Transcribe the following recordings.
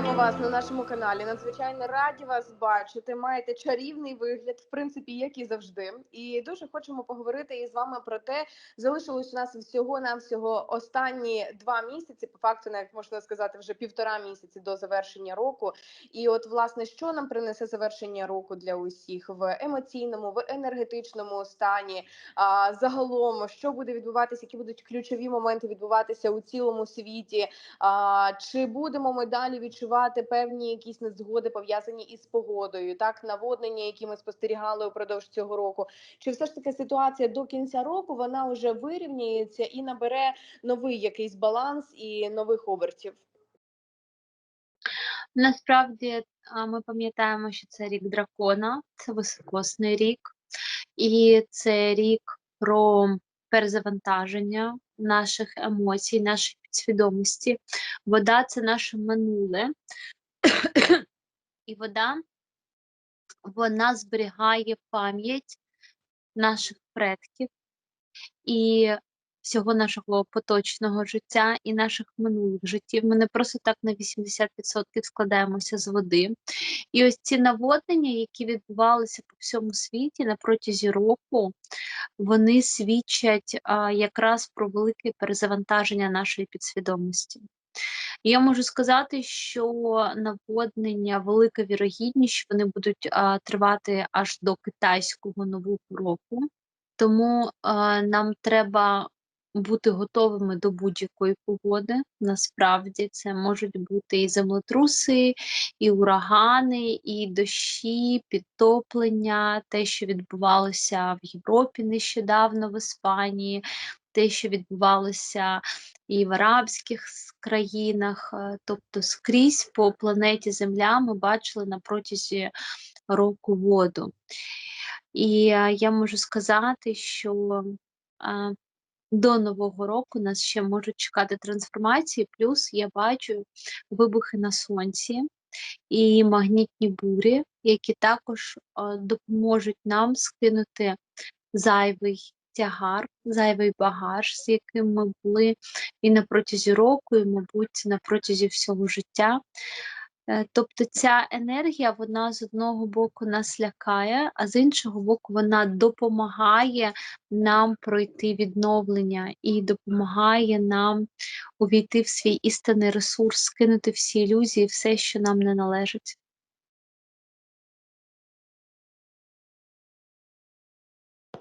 Вітаємо вас на нашому каналі. Надзвичайно раді вас бачити. Маєте чарівний вигляд, в принципі, як і завжди. І дуже хочемо поговорити із вами про те, залишилось у нас всього навсього останні два місяці. По факту, навіть можна сказати, вже півтора місяці до завершення року. І от, власне, що нам принесе завершення року для усіх в емоційному, в енергетичному стані. А загалом, що буде відбуватися, які будуть ключові моменти відбуватися у цілому світі. А, Чи будемо ми далі відчувати певні якісь незгоди пов'язані із погодою, так наводнення, які ми спостерігали упродовж цього року? Чи все ж таки ситуація до кінця року вона вже вирівняється і набере новий якийсь баланс і нових обертів? Насправді ми пам'ятаємо, що це рік дракона, це високосний рік, і це рік про перезавантаження наших емоцій, нашої підсвідомості. Вода це наше минуле, і вода вона зберігає пам'ять наших предків і всього нашого поточного життя і наших минулих життів. Ми не просто так на 80% складаємося з води. І ось ці наводнення, які відбувалися по всьому світі на протязі року, вони свідчать а, якраз про велике перезавантаження нашої підсвідомості. Я можу сказати, що наводнення велика вірогідність, що вони будуть а, тривати аж до китайського нового року, тому а, нам треба бути готовими до будь-якої погоди. Насправді це можуть бути і землетруси, і урагани, і дощі, підтоплення, те, що відбувалося в Європі нещодавно в Іспанії, те, що відбувалося і в арабських країнах, е, тобто скрізь по планеті Земля ми бачили на протязі року воду. І е, я можу сказати, що е, до Нового року нас ще можуть чекати трансформації, плюс я бачу вибухи на сонці і магнітні бурі, які також е, допоможуть нам скинути зайвий тягар, зайвий багаж, з яким ми були і на протязі року, і, мабуть, на протязі всього життя. Е, Тобто ця енергія, вона з одного боку нас лякає, а з іншого боку, вона допомагає нам пройти відновлення і допомагає нам увійти в свій істинний ресурс, скинути всі ілюзії, все, що нам не належить.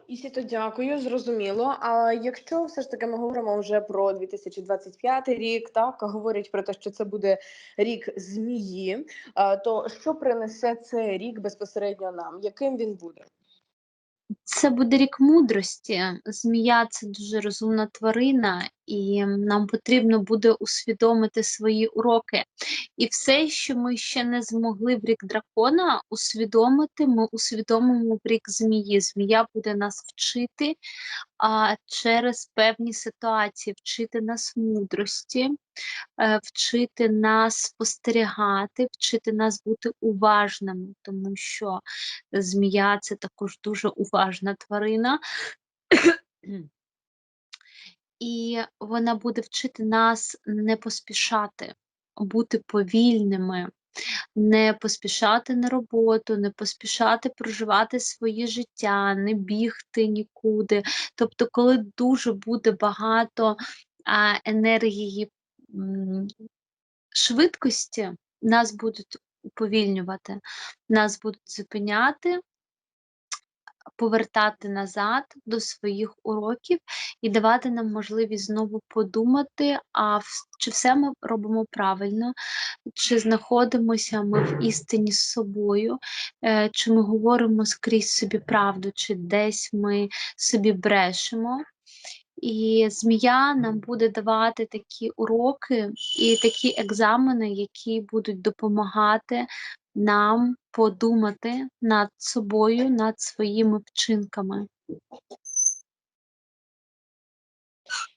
Ісіто, дякую, зрозуміло. А якщо все ж таки ми говоримо вже про 2025 рік, так говорять про те, що це буде рік змії, то що принесе цей рік безпосередньо нам? Яким він буде? Це буде рік мудрості. Змія це дуже розумна тварина, і нам потрібно буде усвідомити свої уроки. І все, що ми ще не змогли в рік дракона усвідомити, ми усвідомимо в рік змії. Змія буде нас вчити а, через певні ситуації, вчити нас мудрості, е, вчити нас спостерігати, вчити нас бути уважними, тому що змія це також дуже уважна тварина. І вона буде вчити нас не поспішати, бути повільними, не поспішати на роботу, не поспішати проживати своє життя, не бігти нікуди. Тобто, коли дуже буде багато а, енергії швидкості, нас будуть уповільнювати, нас будуть зупиняти, повертати назад до своїх уроків і давати нам можливість знову подумати, а чи все ми робимо правильно, чи знаходимося ми в істині з собою, е, чи ми говоримо скрізь собі правду, чи десь ми собі брешемо. І змія нам буде давати такі уроки і такі екзамени, які будуть допомагати нам подумати над собою, над своїми вчинками.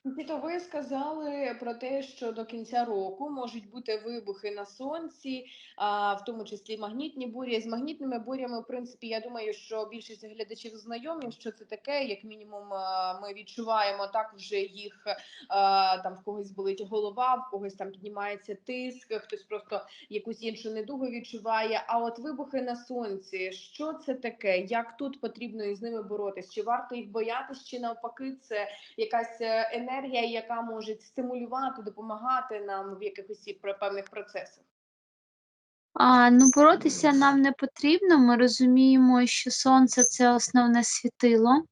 То ви сказали про те, що до кінця року можуть бути вибухи на сонці, а, в тому числі магнітні бурі. З магнітними бурями, в принципі, я думаю, що більшість глядачів знайомі, що це таке. Як мінімум, ми відчуваємо так вже їх там в когось болить голова, в когось там піднімається тиск, хтось просто якусь іншу недугу відчуває. А от вибухи на сонці, що це таке? Як тут потрібно із ними боротись? Чи варто їх боятись, чи навпаки, це якась е, енергія, яка може стимулювати, допомагати нам в якихось певних процесах. А, ну, боротися нам не потрібно. Ми розуміємо, що сонце це основне світило,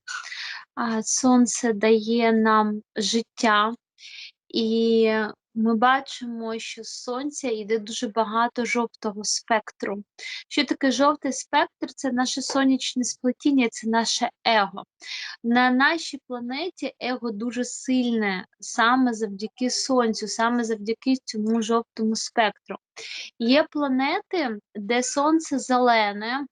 а сонце дає нам життя, і ми бачимо, що з сонця йде дуже багато жовтого спектру. Що таке жовтий спектр? Це наше сонячне сплетіння, це наше его. На нашій планеті его дуже сильне саме завдяки сонцю, саме завдяки цьому жовтому спектру. Є планети, де сонце зелене,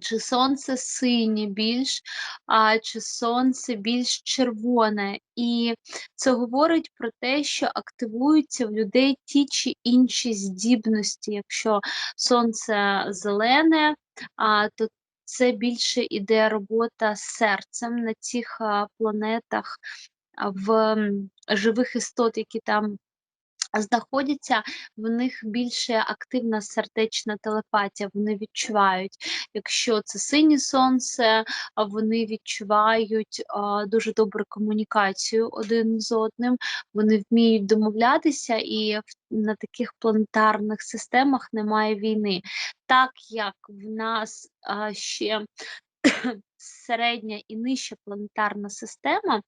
чи сонце синє більш, а чи сонце більш червоне. І це говорить про те, що активуються в людей ті чи інші здібності. Якщо сонце зелене, а, то це більше іде робота з серцем на цих планетах, в живих істот, які там знаходяться, в них більше активна сердечна телепатія, вони відчувають. Якщо це синє сонце, вони відчувають а, дуже добру комунікацію один з одним, вони вміють домовлятися, і на таких планетарних системах немає війни. Так як в нас а, ще середня і нижча планетарна система,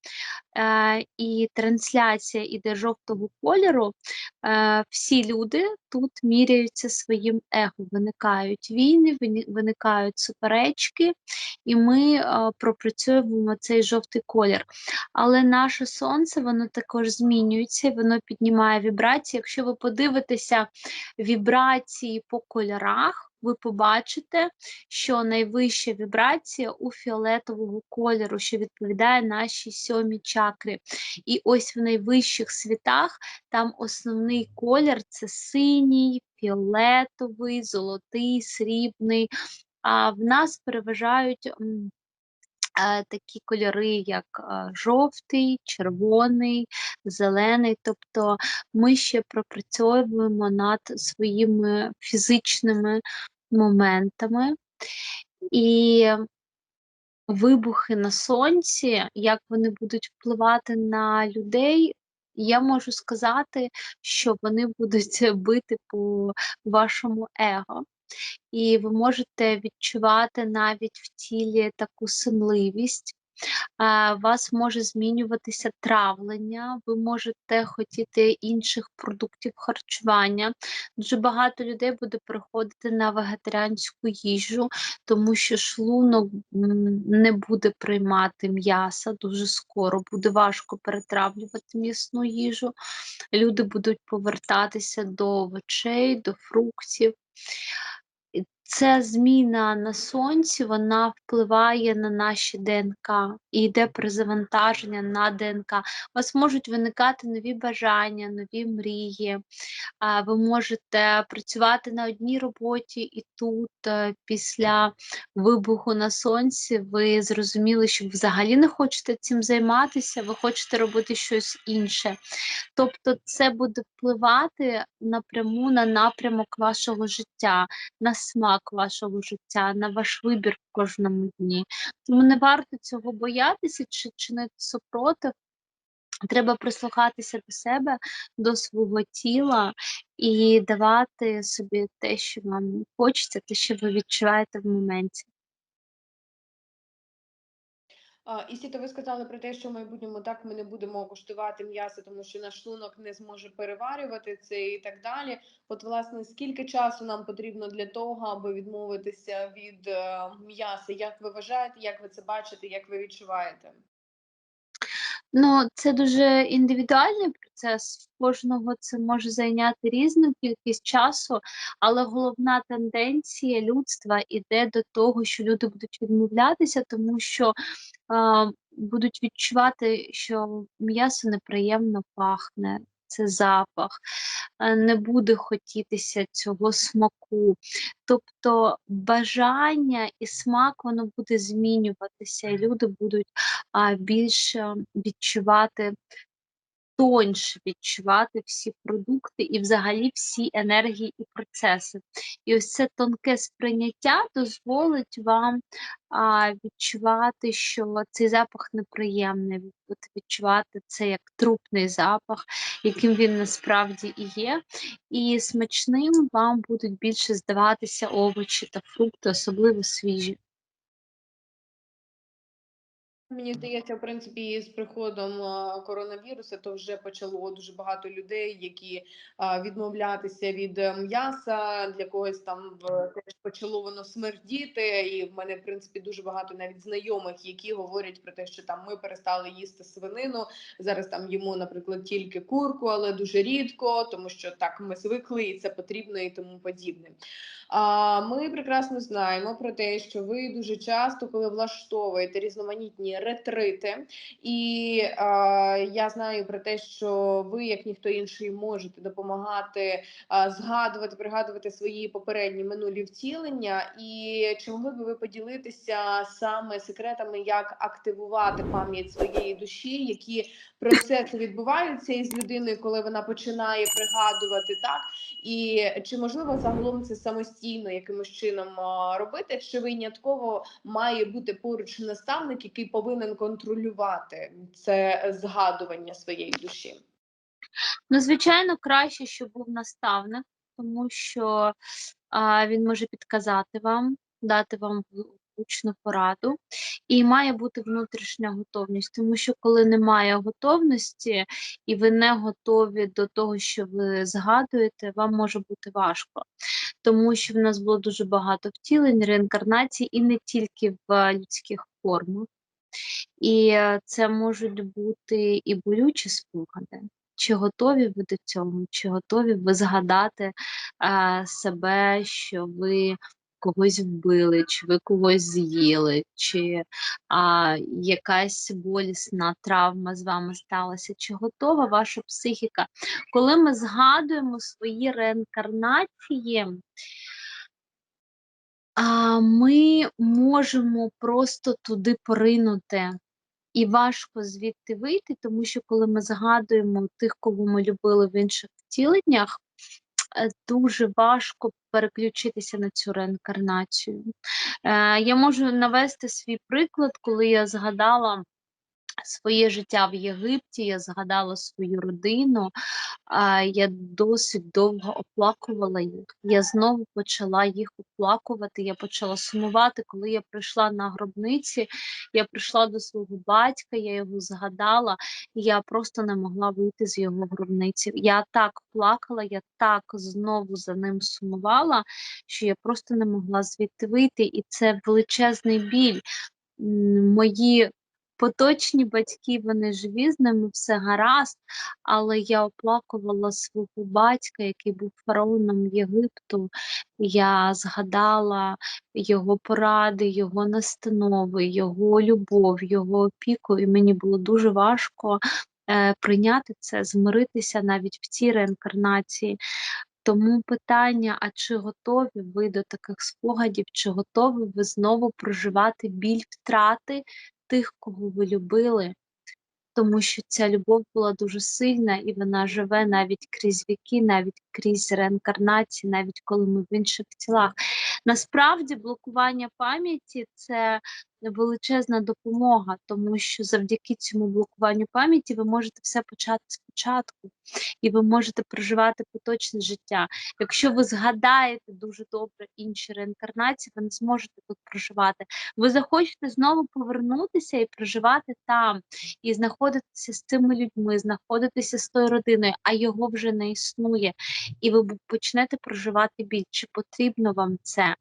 е, і трансляція іде жовтого кольору, е, всі люди тут міряються своїм его. Виникають війни, виникають суперечки, і ми е, пропрацьовуємо цей жовтий колір. Але наше сонце воно також змінюється, воно піднімає вібрації. Якщо ви подивитеся вібрації по кольорах, ви побачите, що найвища вібрація у фіолетового кольору, що відповідає нашій сьомій чакрі. І ось в найвищих світах там основний колір це синій, фіолетовий, золотий, срібний. А в нас переважають е, такі кольори, як е, жовтий, червоний, зелений. Тобто ми ще пропрацьовуємо над своїми фізичними моментами. І вибухи на сонці, як вони будуть впливати на людей, я можу сказати, що вони будуть бити по вашому его. І ви можете відчувати навіть в тілі таку сонливість. У вас може змінюватися травлення, ви можете хотіти інших продуктів харчування. Дуже багато людей буде переходити на вегетаріанську їжу, тому що шлунок не буде приймати м'яса дуже скоро, буде важко перетравлювати м'ясну їжу. Люди будуть повертатися до овочей, до фруктів. Ця зміна на сонці вона впливає на наші ДНК і йде перезавантаження на ДНК. У вас можуть виникати нові бажання, нові мрії. Ви можете працювати на одній роботі, і тут е, після вибуху на сонці ви зрозуміли, що ви взагалі не хочете цим займатися, ви хочете робити щось інше. Тобто, це буде впливати напряму на напрямок вашого життя на смак вашого життя, на ваш вибір в кожному дні. Тому не варто цього боятися чи чинити супротив. Треба прислухатися до себе, до свого тіла і давати собі те, що вам хочеться, те, що ви відчуваєте в моменті. І Сіто, ви сказали про те, що в майбутньому так ми не будемо коштувати м'ясо, тому що наш шлунок не зможе переварювати це і так далі. От, власне, скільки часу нам потрібно для того, аби відмовитися від е, м'яса? Як ви вважаєте, як ви це бачите, як ви відчуваєте? Ну, це дуже індивідуальний процес. Кожного це може зайняти різну кількість часу, але головна тенденція людства іде до того, що люди будуть відмовлятися, тому що е, будуть відчувати, що м'ясо неприємно пахне, це запах, е, не буде хотітися цього смаку. Тобто бажання і смак воно буде змінюватися, і люди будуть більше відчувати тоньше відчувати всі продукти і взагалі всі енергії і процеси. І ось це тонке сприйняття дозволить вам а, відчувати, що цей запах неприємний, ви будете відчувати це як трупний запах, яким він насправді і є. І смачним вам будуть більше здаватися овочі та фрукти, особливо свіжі. Мені здається, в принципі, з приходом а, коронавірусу то вже почало дуже багато людей, які відмовлятися від е, м'яса. Для когось там теж почало воно смердіти. І в мене, в принципі, дуже багато навіть знайомих, які говорять про те, що там ми перестали їсти свинину. Зараз там їмо, наприклад, тільки курку, але дуже рідко, тому що так ми звикли, і це потрібно і тому подібне. Ми прекрасно знаємо про те, що ви дуже часто, коли влаштовуєте різноманітні ретрити, і я знаю про те, що ви, як ніхто інший, можете допомагати згадувати, пригадувати свої попередні минулі втілення. І чи могли би ви поділитися саме секретами, як активувати пам'ять своєї душі, які процеси відбуваються із людиною, коли вона починає пригадувати так? І чи можливо загалом це самостійно якимось чином робити? Чи винятково має бути поруч наставник, який повинен контролювати це згадування своєї душі? Ну, звичайно, краще, щоб був наставник, тому що а, він може підказати вам, дати вам вл- влучну пораду, і має бути внутрішня готовність, тому що коли немає готовності і ви не готові до того, що ви згадуєте, вам може бути важко. Тому що в нас було дуже багато втілень, реінкарнацій, і не тільки в е, людських формах. І е, це можуть бути і болючі спогади. Чи готові ви до цього? Чи готові ви згадати е, себе, що ви когось вбили, чи ви когось з'їли, чи а, якась болісна травма з вами сталася? Чи готова ваша психіка? Коли ми згадуємо свої реінкарнації, а, ми можемо просто туди поринути. І важко звідти вийти, тому що коли ми згадуємо тих, кого ми любили в інших втіленнях, е, дуже важко переключитися на цю реінкарнацію. Е, Я можу навести свій приклад, коли я згадала своє життя в Єгипті, я згадала свою родину, я досить довго оплакувала їх. Я знову почала їх оплакувати, я почала сумувати. Коли я прийшла на гробниці, я прийшла до свого батька, я його згадала, і я просто не могла вийти з його гробниці. Я так плакала, я так знову за ним сумувала, що я просто не могла звідти вийти, і це величезний біль. Мої поточні батьки, вони живі, з ними все гаразд, але я оплакувала свого батька, який був фараоном Єгипту. Я згадала його поради, його настанови, його любов, його опіку, і мені було дуже важко е, прийняти це, змиритися навіть в цій реінкарнації. Тому питання: а чи готові ви до таких спогадів, чи готові ви знову проживати біль втрати тих, кого ви любили? Тому що ця любов була дуже сильна, і вона живе навіть крізь віки, навіть крізь реінкарнації, навіть коли ми в інших тілах. Насправді, блокування пам'яті це величезна допомога, тому що завдяки цьому блокуванню пам'яті ви можете все почати спочатку, і ви можете проживати поточне життя. Якщо ви згадаєте дуже добре інші реінкарнації, ви не зможете тут проживати. Ви захочете знову повернутися і проживати там, і знаходитися з цими людьми, знаходитися з тою родиною, а його вже не існує. І ви почнете проживати біль. Чи потрібно вам це?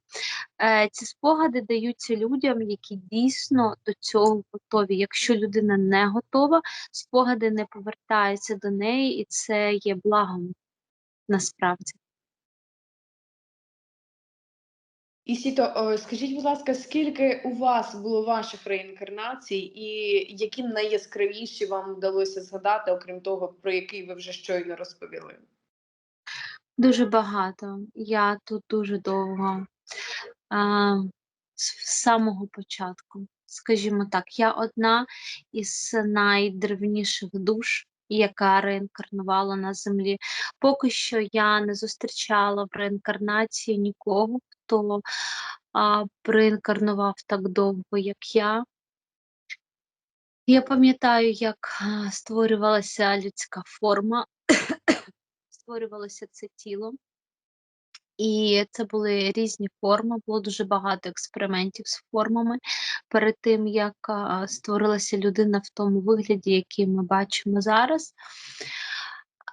Е, ці спогади даються людям, які дійсно до цього готові. Якщо людина не готова, спогади не повертаються до неї, і це є благом насправді. І Сіто, скажіть, будь ласка, скільки у вас було ваших реінкарнацій, і які найяскравіші вам вдалося згадати, окрім того, про який ви вже щойно розповіли? Дуже багато. Я тут дуже довго. А, з самого початку. Скажімо так, я одна із найдревніших душ, яка реінкарнувала на землі. Поки що я не зустрічала в реінкарнації нікого, хто а, реінкарнував так довго, як я. Я пам'ятаю, як створювалася людська форма, створювалося це тіло. І це були різні форми, було дуже багато експериментів з формами перед тим, як створилася людина в тому вигляді, який ми бачимо зараз.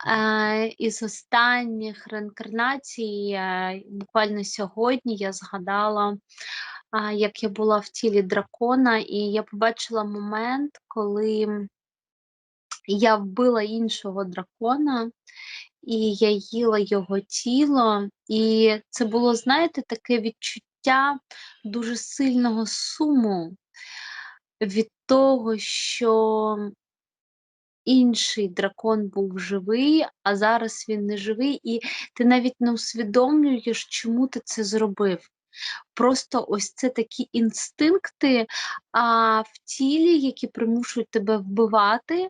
Е, із останніх реінкарнацій, е, буквально сьогодні я згадала, як я була в тілі дракона, і я побачила момент, коли я вбила іншого дракона, і я їла його тіло, і це було, знаєте, таке відчуття дуже сильного суму від того, що інший дракон був живий, а зараз він не живий, і ти навіть не усвідомлюєш, чому ти це зробив. Просто ось це такі інстинкти а, в тілі, які примушують тебе вбивати,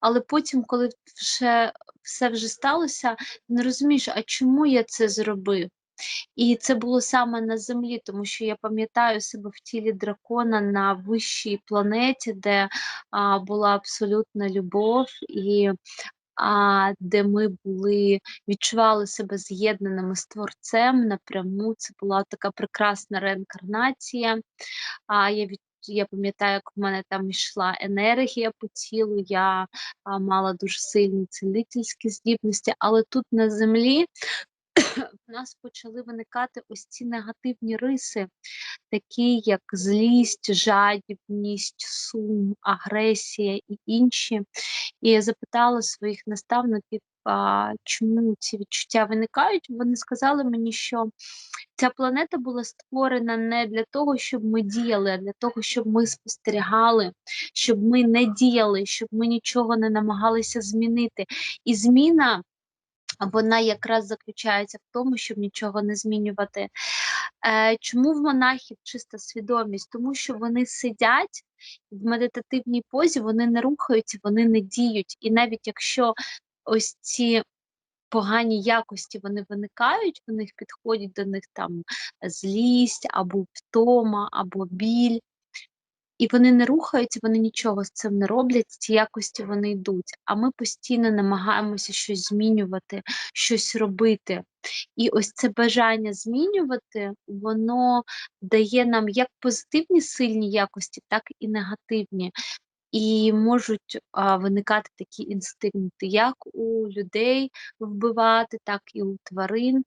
але потім, коли вже все вже сталося, не розумієш, а чому я це зробив? І це було саме на землі, тому що я пам'ятаю себе в тілі дракона на вищій планеті, де а, була абсолютна любов, і а, де ми були, відчували себе з'єднаними з творцем напряму. Це була така прекрасна реінкарнація. А, я від я пам'ятаю, як в мене там йшла енергія по тілу, я а, мала дуже сильні цілительські здібності, але тут на землі в нас почали виникати ось ці негативні риси, такі як злість, жадібність, сум, агресія і інші. І я запитала своїх наставників, чому ці відчуття виникають. Вони сказали мені, що ця планета була створена не для того, щоб ми діяли, а для того, щоб ми спостерігали, щоб ми не діяли, щоб ми нічого не намагалися змінити. І зміна вона якраз заключається в тому, щоб нічого не змінювати. Е, Чому в монахів чиста свідомість? Тому що вони сидять в медитативній позі, вони не рухаються, вони не діють. І навіть якщо ось ці погані якості вони виникають, в них підходять до них там злість, або втома, або біль. І вони не рухаються, вони нічого з цим не роблять, ці якості вони йдуть. А ми постійно намагаємося щось змінювати, щось робити. І ось це бажання змінювати, воно дає нам як позитивні сильні якості, так і негативні. І можуть а, виникати такі інстинкти, як у людей вбивати, так і у тварин.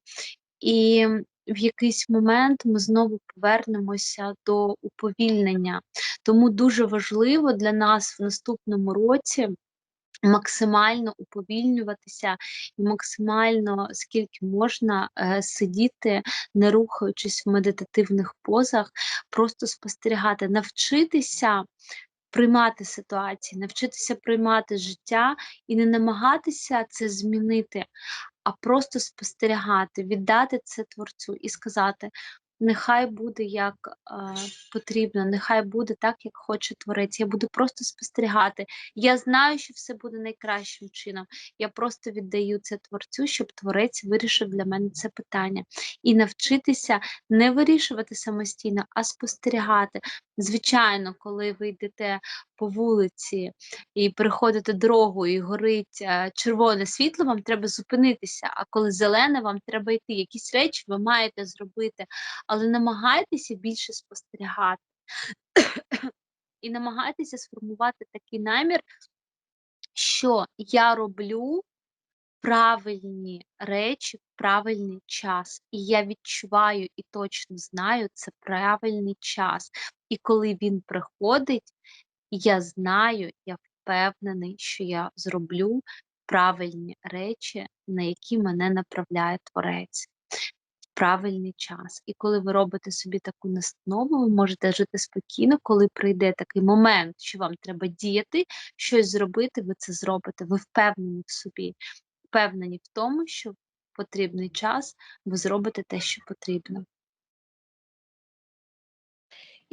І в якийсь момент ми знову повернемося до уповільнення. Тому дуже важливо для нас в наступному році. Максимально уповільнюватися і максимально скільки можна е, сидіти, не рухаючись в медитативних позах, просто спостерігати, навчитися приймати ситуації, навчитися приймати життя і не намагатися це змінити, а просто спостерігати, віддати це творцю і сказати: нехай буде як е, потрібно, нехай буде так, як хоче творець. Я буду просто спостерігати. Я знаю, що все буде найкращим чином. Я просто віддаю це творцю, щоб творець вирішив для мене це питання. І навчитися не вирішувати самостійно, а спостерігати. Звичайно, коли ви йдете по вулиці і переходите дорогу, і горить е, червоне світло, вам треба зупинитися. А коли зелене, вам треба йти. Якісь речі ви маєте зробити, але намагайтеся більше спостерігати. І намагайтеся сформувати такий намір, що я роблю правильні речі в правильний час. І я відчуваю і точно знаю, це правильний час. І коли він приходить, я знаю, я впевнений, що я зроблю правильні речі, на які мене направляє творець. в правильний час. І коли ви робите собі таку настанову, ви можете жити спокійно, коли прийде такий момент, що вам треба діяти, щось зробити, ви це зробите. Ви впевнені в собі, впевнені в тому, що в потрібний час ви зробите те, що потрібно.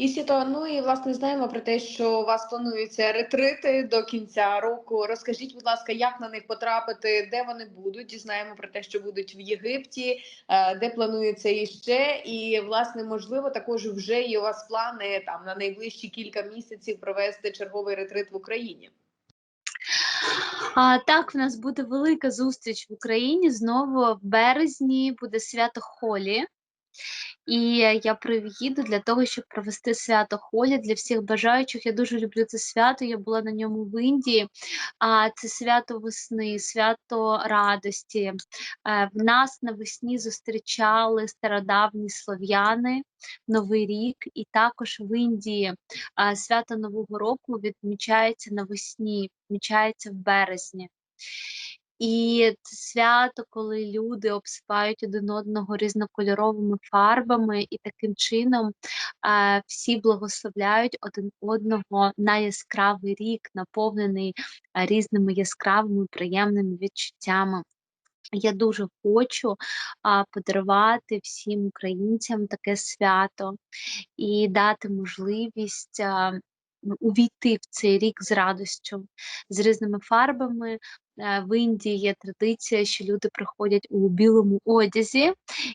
І Сіто, ну і власне знаємо про те, що у вас плануються ретрити до кінця року. Розкажіть, будь ласка, як на них потрапити, де вони будуть? Дізнаємо про те, що будуть в Єгипті, е, де планується іще, і власне можливо також вже є у вас плани там на найближчі кілька місяців провести черговий ретрит в Україні. А, так, в нас буде велика зустріч в Україні. Знову в березні буде свято Холі. І я приїду для того, щоб провести свято Холі для всіх бажаючих. Я дуже люблю це свято. Я була на ньому в Індії. А це свято весни, свято радості. Е, В нас навесні зустрічали стародавні слов'яни Новий рік, і також в Індії свято Нового року відмічається навесні, відмічається в березні. І це свято, коли люди обсипають один одного різнокольоровими фарбами, і таким чином е, всі благословляють один одного на яскравий рік, наповнений е, різними яскравими приємними відчуттями. Я дуже хочу а, подарувати всім українцям таке свято і дати можливість а, увійти в цей рік з радістю, з різними фарбами. Е, В Індії є традиція, що люди приходять у білому одязі,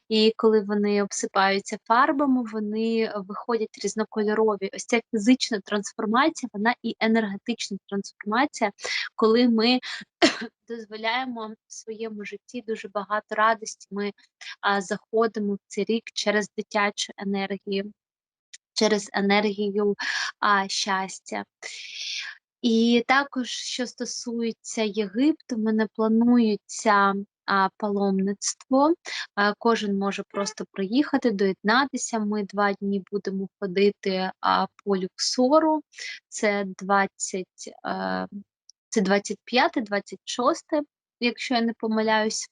і коли вони обсипаються фарбами, вони виходять різнокольорові. Ось ця фізична трансформація, вона і енергетична трансформація, коли ми дозволяємо в своєму житті дуже багато радості. Ми а, заходимо в цей рік через дитячу енергію, через енергію а, щастя. І також, що стосується Єгипту, мене планується а, паломництво. А, кожен може просто приїхати, доєднатися. Ми два дні будемо ходити а, по Люксору. Це 20, е, це 25, 26, якщо я не помиляюсь.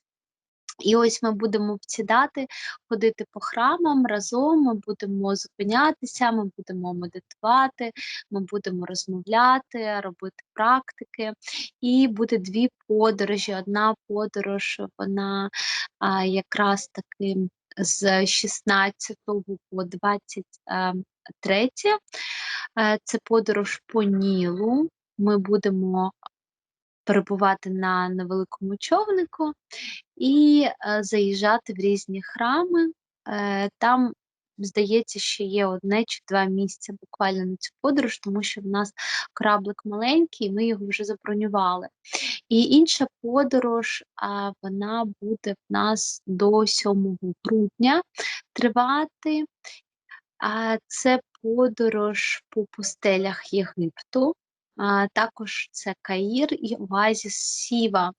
І ось ми будемо в ці дати ходити по храмам разом, ми будемо зупинятися, ми будемо медитувати, ми будемо розмовляти, робити практики. І буде дві подорожі. Одна подорож, вона а, якраз таки з 16 по 23. Е, Це подорож по Нілу. Ми будемо перебувати на невеликому човнику і е, заїжджати в різні храми. Е, там, здається, ще є одне чи два місця буквально на цю подорож, тому що в нас кораблик маленький, ми його вже забронювали. І інша подорож, вона буде в нас до 7 грудня тривати. Це подорож по пустелях Єгипту. Також це Каїр і Оазіс Сіва.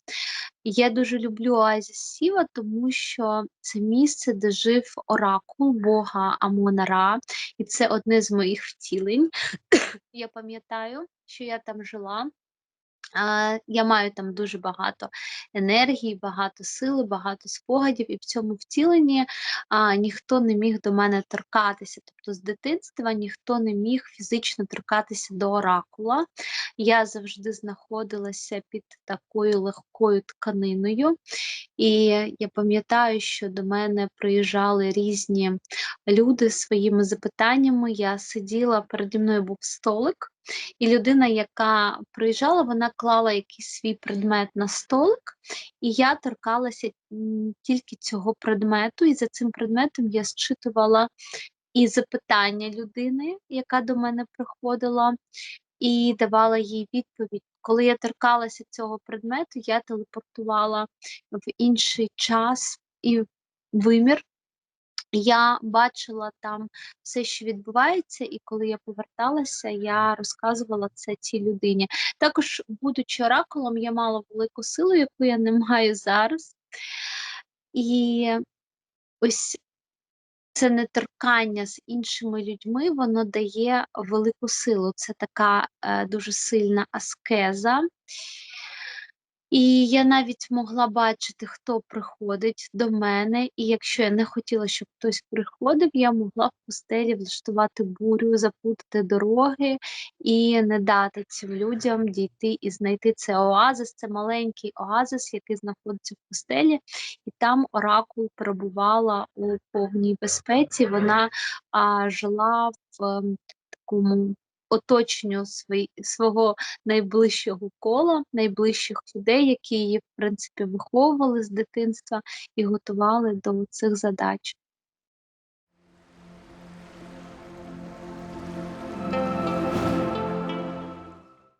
Я дуже люблю Оазіс Сіва, тому що це місце, де жив оракул Бога Амона-Ра, і це одне з моїх втілень. Я пам'ятаю, що я там жила. Я маю там дуже багато енергії, багато сили, багато спогадів, і в цьому втіленні а, ніхто не міг до мене торкатися. Тобто з дитинства ніхто не міг фізично торкатися до оракула. Я завжди знаходилася під такою легкою тканиною, і я пам'ятаю, що до мене приїжджали різні люди своїми запитаннями. Я сиділа, переді мною був столик. І людина, яка приїжджала, вона клала якийсь свій предмет на столик, і я торкалася тільки цього предмету, і за цим предметом я зчитувала і запитання людини, яка до мене приходила, і давала їй відповідь. Коли я торкалася цього предмету, я телепортувала в інший час і вимір. Я бачила там все, що відбувається, і коли я поверталася, я розказувала це цій людині. Також, будучи оракулом, я мала велику силу, яку я не маю зараз. І ось це неторкання з іншими людьми, воно дає велику силу. Це така е, дуже сильна аскеза. І я навіть могла бачити, хто приходить до мене, і якщо я не хотіла, щоб хтось приходив, я могла в пустелі влаштувати бурю, заплутати дороги і не дати цим людям дійти і знайти цей оазис. Це маленький оазис, який знаходиться в пустелі, і там оракул перебувала у повній безпеці. Вона а, жила в ем, такому оточенню свої, свого найближчого кола, найближчих людей, які її в принципі виховували з дитинства і готували до цих задач.